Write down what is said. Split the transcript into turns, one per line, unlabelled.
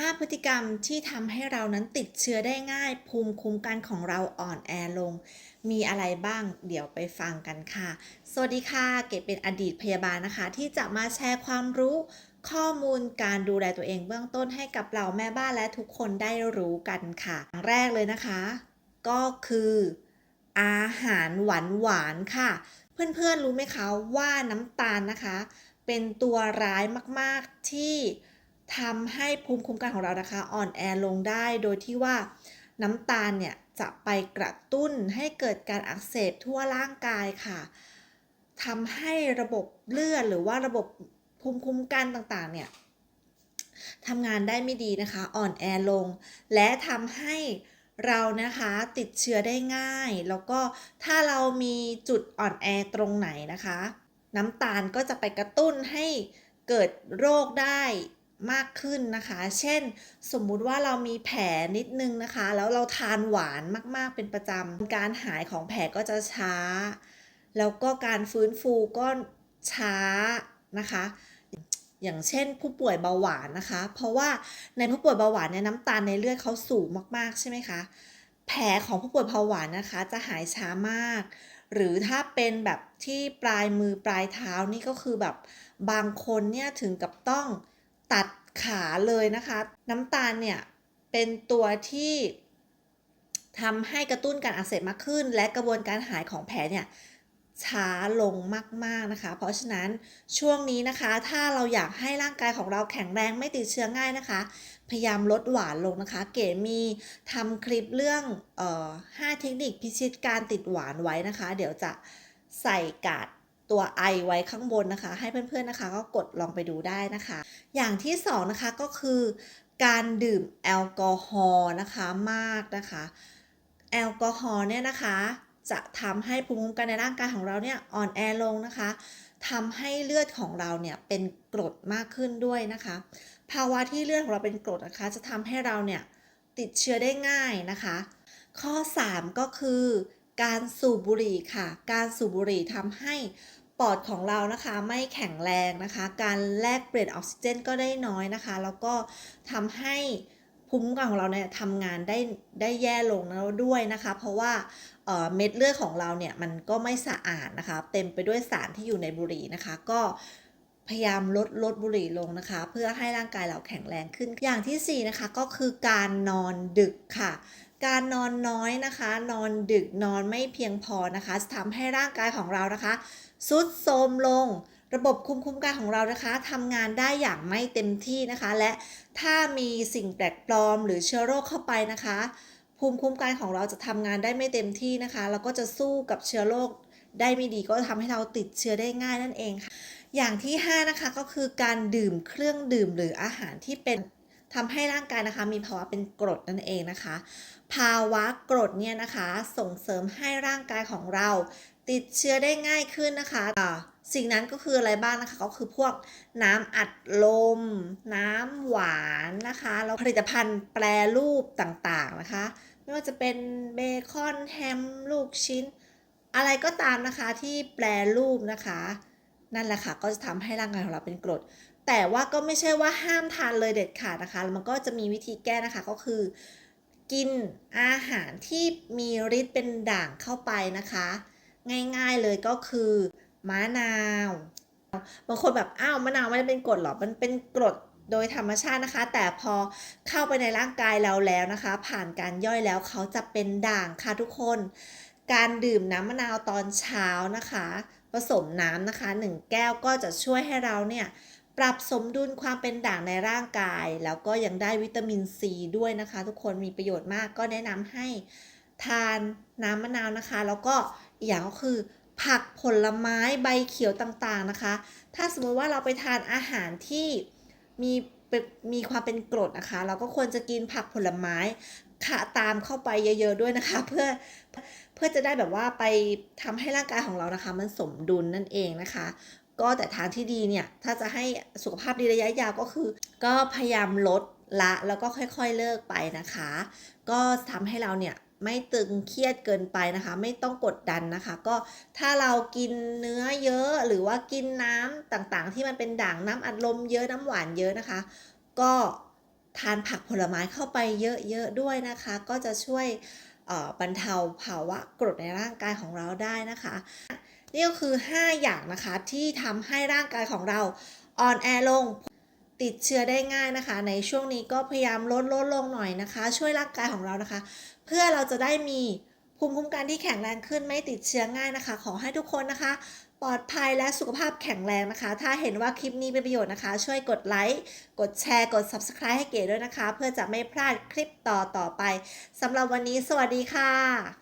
5 พฤติกรรมที่ทำให้เรานั้นติดเชื้อได้ง่าย ภูมิคุ้มกันของเราอ่อนแอลง มีอะไรบ้างเดี๋ยวไปฟังกันค่ะ สวัสดีค่ะ เกดเป็นอดีตพยาบาลนะคะ ที่จะมาแชร์ความรู้ข้อมูลการดูแลตัวเองเบื้องต้นให้กับเราแม่บ้านและทุกคนได้รู้กันค่ะอย่างแรกเลยนะคะ ก็คือ อาหารหวานหวานๆค่ะ เพื่อนๆรู้ไหมคะว่าน้ำตาลนะคะ เป็นตัวร้ายมากๆที่ ทำให้ภูมิคุ้มกันของเรานะคะ อ่อนแอลงได้โดยที่ว่าน้ำตาลเนี่ยจะไปกระตุ้นให้เกิดการอักเสบทั่วร่างกายค่ะทำให้ระบบเลือดหรือว่าระบบภูมิคุ้มกันต่างๆเนี่ยทำงานได้ไม่ดีนะคะ อ่อนแอลง และทำให้เรานะคะติดเชื้อได้ง่าย แล้วก็ถ้าเรามีจุดอ่อนแอตรงไหนนะคะ น้ำตาลก็จะไปกระตุ้นให้เกิดโรคได้ มากขึ้นนะคะ เช่น สมมุติว่าเรามีแผลนิดนึงนะคะ แล้วเราทานหวานมากๆเป็นประจำ การหายของแผลก็จะช้า แล้วก็การฟื้นฟูก็ช้านะคะ อย่างเช่นผู้ป่วยเบาหวานนะคะ เพราะว่าในผู้ป่วยเบาหวานเนี่ยน้ำตาลในเลือดเขาสูงมากๆใช่ไหมคะ แผลของผู้ป่วยเบาหวานนะคะ จะหายช้ามาก หรือถ้าเป็นแบบที่ปลายมือปลายเท้านี่ก็คือแบบบางคนเนี่ยถึงกับต้อง ตัดขาเลยนะคะ น้ำตาลเนี่ยเป็นตัวที่ทำให้กระตุ้นการอักเสบมากขึ้น และกระบวนการหายของแผลเนี่ยช้าลงมากๆนะคะ เพราะฉะนั้นช่วงนี้นะคะ ถ้าเราอยากให้ร่างกายของเราแข็งแรงไม่ติดเชื้อง่ายนะคะ พยายามลดหวานลงนะคะ เก๋มีทำคลิปเรื่องเอ่อ5เทคนิคพิชิตการติดหวานไว้นะคะ เดี๋ยวจะใส่การ์ด ตัวไอไว้ข้างบนนะคะ ให้เพื่อนๆนะคะ ก็กดลองไปดูได้นะคะ อย่างที่สองนะคะก็คือ การดื่มแอลกอฮอล์นะคะมากนะคะ แอลกอฮอล์เนี่ยนะคะ จะทำให้ภูมิคุ้มกันในร่างกายของเราเนี่ยอ่อนแอลงนะคะทำให้เลือดของเราเนี่ยเป็นกรดมากขึ้นด้วยนะคะ ภาวะที่เลือดของเราเป็นกรดนะคะ จะทำให้เราเนี่ยติดเชื้อได้ง่ายนะคะ ข้อ 3 ก็คือการสูบบุหรี่ค่ะ การสูบบุหรี่ทำให้ อดของเรานะคะไม่แข็งแรงนะคะ การแลกเปลี่ยนออกซิเจนก็ได้น้อยนะคะ แล้วก็ทำให้ภูมิคุ้มกันของเราเนี่ยทำงานได้ได้แย่ลงแล้วด้วยนะคะ เพราะว่าเม็ดเลือดของเราเนี่ยมันก็ไม่สะอาดนะคะ เต็มไปด้วยสารที่อยู่ในบุหรี่นะคะ ก็พยายามลดลดบุหรี่ลงนะคะ เพื่อให้ร่างกายเราแข็งแรงขึ้นอย่างที่สี่นะคะก็คือการนอนดึกค่ะ การนอนน้อยนะคะ นอนดึกนอนไม่เพียงพอนะคะจะทำให้ร่างกายของเรานะคะ สุดโทมลง ระบบคุมคุ้มกันของเรานะคะทำงานได้อย่างไม่เต็มที่นะคะ และถ้ามีสิ่งแปลกปลอมหรือเชื้อโรคเข้าไปนะคะ ภูมิคุ้มกันของเราจะทำงานได้ไม่เต็มที่นะคะแล้วก็จะสู้กับเชื้อโรคได้ไม่ดีก็ทำให้เราติดเชื้อได้ง่ายนั่นเองค่ะ อย่างที่ 5 นะคะก็คือการดื่มเครื่องดื่มหรืออาหารที่เป็น ทำให้ร่างกายนะคะมีภาวะเป็นกรดนั่นเองนะคะ ภาวะกรดเนี่ยนะคะส่งเสริมให้ร่างกายของเรา ติดเชื้อได้ง่ายขึ้นนะคะอ่าสิ่งนั้นก็คืออะไรบ้างนะคะก็คือพวกน้ำอัดลม น้ำหวานนะคะแล้วผลิตภัณฑ์แปรรูปต่างๆนะคะ ไม่ว่าจะเป็นเบคอนแฮมลูกชิ้น อะไรก็ตามนะคะที่แปรรูปนะคะ นั่นแหละค่ะก็จะทำให้ร่างกายของเราเป็นกรด แต่ว่าก็ไม่ใช่ว่าห้ามทานเลยเด็ดขาดนะคะมันก็จะมีวิธีแก้นะคะก็คือ กินอาหารที่มีฤทธิ์เป็นด่างเข้าไปนะคะ ง่ายๆเลยก็คือมะนาวบางคนแบบอ้าวมะนาวไม่ได้เป็นกรดหรอมันเป็นกรดโดยธรรมชาตินะคะ แต่พอเข้าไปในร่างกายเราแล้วนะคะ ผ่านการย่อยแล้วเขาจะเป็นด่างค่ะทุกคน การดื่มน้ำมะนาวตอนเช้านะคะ ผสมน้ำนะคะ 1 แก้วก็จะช่วยให้เราเนี่ยปรับสมดุลความเป็นด่างในร่างกาย แล้วก็ยังได้วิตามินซีด้วยนะคะ ทุกคนมีประโยชน์มากก็แนะนำให้ทานน้ำมะนาวนะคะ แล้วก็อย่างก็คือผักผลไม้ใบเขียวต่างๆนะคะ ถ้าสมมติว่าเราไปทานอาหารที่มีมีความเป็นกรดนะคะ เราก็ควรจะกินผักผลไม้ค่ะตามเข้าไปเยอะ ๆ ด้วยนะคะ เพื่อ พื่อจะได้แบบว่าไปทำให้ร่างกายของเรานะคะ มันสมดุลนั่นเองนะคะ ก็แต่ทางที่ดีเนี่ย ถ้าจะให้สุขภาพดีระยะยาวก็คือ ก็พยายามลดละแล้วก็ค่อยๆเลิกไปนะคะ ก็ทำให้เราเนี่ยไม่ตึงเครียดเกินไปนะคะ ไม่ต้องกดดันนะคะ ก็ถ้าเรากินเนื้อเยอะหรือว่ากินน้ำต่างๆ ที่มันเป็นด่างน้ำอัดลมเยอะน้ำหวานเยอะนะคะ ก็ทานผักผลไม้เข้าไปเยอะๆด้วยนะคะ ก็จะช่วย บรรเทาภาวะกรดในร่างกายของเราได้นะคะ นี่ก็คือ 5 อย่างนะคะที่ทำให้ร่างกายของเราอ่อนแอลงติดเชื้อได้ง่ายนะคะ ในช่วงนี้ก็พยายามลดลดลงหน่อยนะคะ ช่วยร่างกายของเรานะคะ เพื่อเราจะได้มีภูมิคุ้มกันที่แข็งแรงขึ้นไม่ติดเชื้อง่ายนะคะ ขอให้ทุกคนนะคะ ปลอดภัยและสุขภาพแข็งแรงนะคะ ถ้าเห็นว่าคลิปนี้เป็นประโยชน์นะคะ ช่วยกดไลค์ กดแชร์ กด Subscribe ให้เก๋ด้วยนะคะ เพื่อจะไม่พลาดคลิปต่อต่อไปสำหรับวันนี้สวัสดีค่ะ